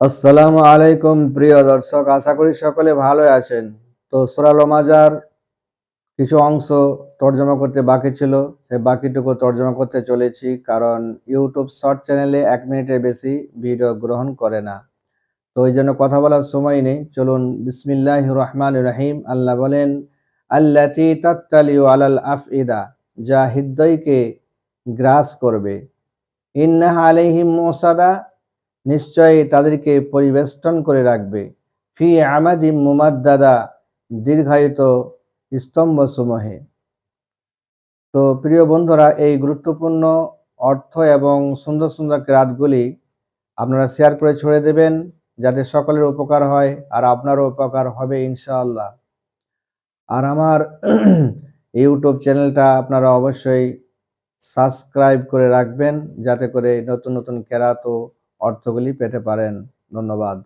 আসসালামু আলাইকুম, প্রিয় দর্শক। আশা করি সকলে ভালো আছেন। তো সুরা লমাজার কিছু অংশ তর্জমা করতে বাকি ছিল। সে বাকিটুকু তর্জমা করতে চলেছি কারণ ইউটিউব শর্ট চ্যানেলে এক মিনিটের বেশি ভিডিও গ্রহণ করে না। তো ওই জন্য কথা বলার সময় নেই। চলুন বিসমিল্লাহ রহমান রহিম। আল্লাহ বলেন, আল্লাতি তাত্তালিউ আলাল আফইদা, যা হৃদয়কে গ্রাস করবে। ইন্নাহা আলাইহিম মুসাদা নিশ্চয়ই তাদেরকে পরিবেষ্টন করে রাখবে। ফি আমাদিম মুমাদ্দাদা, দীর্ঘায়িত স্তম্ভসমূহে। তো প্রিয় বন্ধুরা, এই গুরুত্বপূর্ণ অর্থ এবং সুন্দর সুন্দর ক্রাতগুলি আপনারা শেয়ার করে ছড়ে দেবেন যাতে সকলের উপকার হয় আর আপনারও উপকার হবে ইনশাআল্লাহ। আর আমার ইউটিউব চ্যানেলটা আপনারা অবশ্যই সাবস্ক্রাইব করে রাখবেন যাতে করে নতুন নতুন কেরাত ও অর্থগুলি পেতে পারেন। ধন্যবাদ।